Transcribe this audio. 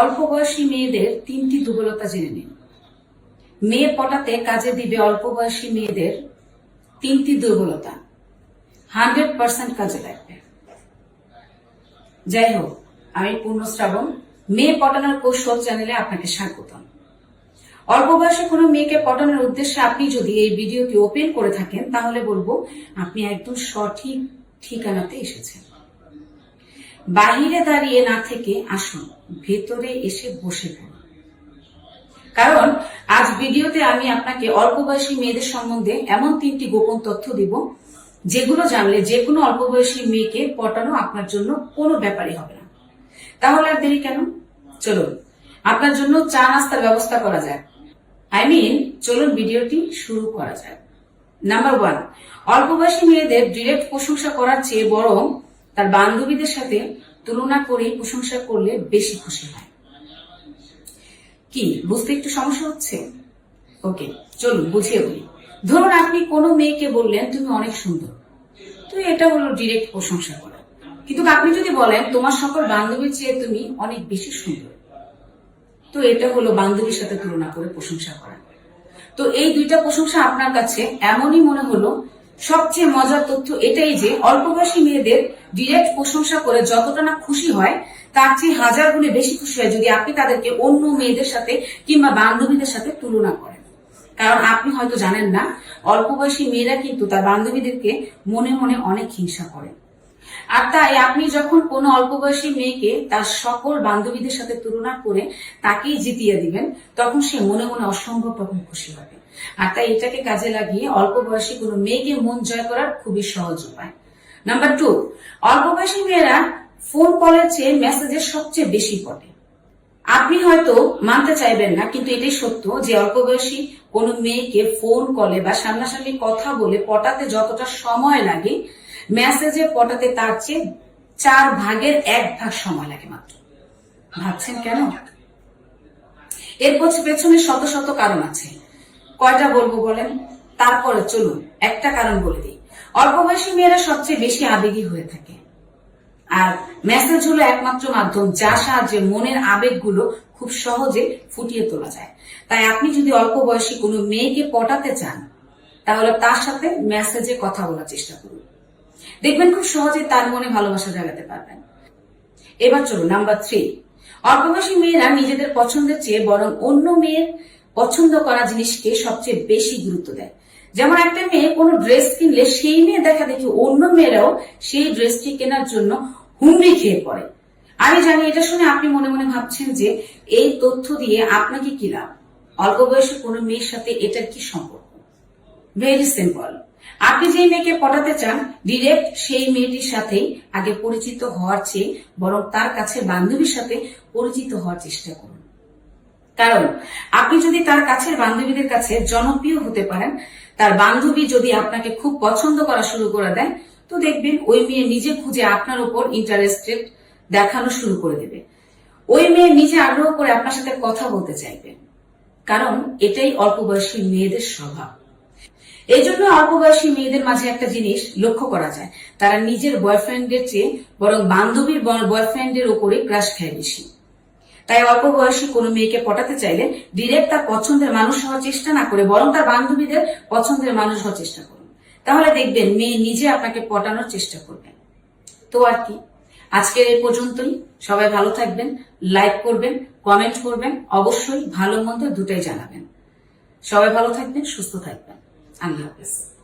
অল্প বয়সী মেয়েদের তিনটি দুর্বলতা জেনে নিন। মেয়ে পটাতে কাজে দিবে অল্প বয়সী মেয়েদের তিনটি দুর্বলতা। হান্ড্রেড পার্সেন্ট কাজে লাগবে। যাই হোক, আমি পূর্ণশ্রাবণ। মেয়ে পটানোর কৌশল চ্যানেলে আপনাকে স্বাগতম। অল্প বয়সে কোনো মেয়েকে পটানোর উদ্দেশ্যে আপনি যদি এই ভিডিওটি ওপেন করে থাকেন, তাহলে বলব আপনি একদম সঠিক ঠিকানাতে এসেছেন। বাহিরে দাঁড়িয়ে না থেকে আসুন, ভেতরে এসে বসে পড়ুন। কারণ, আজ ভিডিওতে আমি আপনাকে অল্প বয়সী মেয়েদের সম্বন্ধে এমন তিনটি গোপন তথ্য দিব, যেগুলো জানলে যে কোনো অল্প বয়সী মেয়েকে পটানো আপনার জন্য কোনো ব্যাপারই হবে না। তাহলে আর দেরি কেন? চলুন, আপনার জন্য চা নাস্তার ব্যবস্থা করা যায় আই মিন, চলুন ভিডিওটি শুরু করা যায় নাম্বার ওয়ান, অল্প বয়সী মেয়েদের ডিরেক্ট প্রশংসা করার চেয়ে বরং তার বান্ধবীদের সাথে তুলনা করে প্রশংসা করলে বেশি খুশি হয়। কি, বুঝতে একটু সমস্যা হচ্ছে? ওকে, চলুন, বুঝিয়ে বলি। ধরুন আপনি কোনো মেয়েকে বললেন, তুমি অনেক সুন্দর। তো এটা হলো ডিরেক্ট প্রশংসা করা। কিন্তু আপনি যদি বলেন, তোমার সকল বান্ধবীর চেয়ে তুমি অনেক বেশি সুন্দর। তো এটা হলো বান্ধবীর সাথে তুলনা করে প্রশংসা করা। তো এই দুইটা প্রশংসা আপনার কাছে এমনই মনে হলো সবচেয়ে মজার তথ্য এটাই যে অল্পবয়সী মেয়েদের ডিরেক্ট প্রশংসা করে যতটা না খুশি হয়, তার চেয়ে হাজার গুণে বেশি খুশি হয় যদি আপনি তাদেরকে অন্য মেয়েদের সাথে কিংবা বান্ধবীদের সাথে তুলনা করেন। কারণ আপনি হয়তো জানেন না, অল্পবয়সী মেয়েরা কিন্তু তার বান্ধবীদেরকে মনে মনে অনেক হিংসা করে। আর তাই আপনি যখন কোনো অল্প বয়সী মেয়েকে তার সকল বান্ধবীদের সাথে তুলনা করে তাকেই জিতিয়ে দিবেন, তখন সে মনে মনে অসম্ভব রকম খুশি হবে। আর তাই এটাকে কাজে লাগিয়ে অল্প বয়সী কোনো মেয়েকে মন জয় করার খুবই সহজ উপায়। নাম্বার টু, অল্প বয়সী মেয়েরা ফোন কলের চেয়ে মেসেজের সবচেয়ে বেশি পটে। আপনি হয়তো মানতে চাইবেন না, কিন্তু এটাই সত্য যে অল্প বয়সী কোনো মেয়েকে ফোন কলে বা সামনাসামনি কথা বলে পটাতে যতটা সময় লাগে মেসেজে পটাতে তার চেয়ে চার ভাগের এক ভাগ সময় লাগে মাত্র। ভাবছেন কেন? এর পছ- পেছনে শত শত কারণ আছে। কয়টা বলব বলেন? তারপরে চলুন, একটা কারণ বলে দিই। অল্প বয়সী মেয়েরা সবচেয়ে বেশি আবেগী হয়ে থাকে। আর মেসেজ হলো একমাত্র মাধ্যম যার সাহায্যে মনের আবেগগুলো খুব সহজে ফুটিয়ে তোলা যায়। তাই আপনি যদি অল্প বয়সী কোনো মেয়েকে পটাতে চান, তাহলে তার সাথে মেসেজে কথা বলার চেষ্টা করুন। দেখবেন খুব সহজে তার মনে ভালোবাসা জাগাতে পারবেন। এবার চলুন নাম্বার থ্রি অল্পবয়সী মেয়েরা নিজেদের পছন্দের চেয়ে বরং অন্য মেয়ের পছন্দ করা জিনিসকে সবচেয়ে বেশি গুরুত্ব দেয়। যেমন একটা মেয়ে কোনো ড্রেস কিনলে সেই মেয়ে দেখা দেখি অন্য মেয়েরাও সেই ড্রেসটি কেনার জন্য হুমড়ি খেয়ে পড়ে। আমি জানি এটা শুনে আপনি মনে মনে ভাবছেন যে এই তথ্য দিয়ে আপনাকে কি লাভ? অল্প বয়সী কোনো মেয়ের সাথে এটার কি সম্পর্ক? ভেরি সিম্পল আপনি যে মেয়েকে পটাতে চান ডিরেক্ট সেই মেয়েটির সাথেই আগে পরিচিত হওয়ার চেয়ে বরং তার কাছে বান্ধবীর সাথে পরিচিত হওয়ার চেষ্টা করুন। কারণ, আপনি যদি তার কাছের বান্ধবীদের কাছে জনপ্রিয় হতে পারেন, তার বান্ধবী যদি আপনাকে খুব পছন্দ করা শুরু করে দেয়, তো দেখবেন ওই মেয়ে নিজে খুঁজে আপনার উপর ইন্টারেস্টেড দেখানো শুরু করে দেবে। ওই মেয়ে নিজে আগ্রহ করে আপনার সাথে কথা বলতে চাইবে। কারণ, এটাই অল্প বয়সী মেয়েদের স্বভাব। এই জন্য অল্প বয়সী মেয়েদের মাঝে একটা জিনিস লক্ষ্য করা যায়। তারা নিজের বয়ফ্রেন্ডের চেয়ে বরং বান্ধবীর বয়ফ্রেন্ডের উপরে ক্রাশ খায় বেশি। তাই অল্প বয়সী কোনো মেয়েকে পটাতে চাইলে ডিরেক্ট তার পছন্দের মানুষ হওয়ার চেষ্টা না করে, বরং তার বান্ধবীদের পছন্দের মানুষ হওয়ার চেষ্টা করুন। তাহলে দেখবেন মেয়ে নিজে আপনাকে পটানোর চেষ্টা করবে। তো আর কি? আজকের এই পর্যন্তই। সবাই ভালো থাকবেন লাইক করবেন কমেন্ট করবেন, অবশ্যই ভালো মন্দ দুটাই জানাবেন। সবাই ভালো থাকবেন, সুস্থ থাকবেন। আল্লাহ হাফেজ।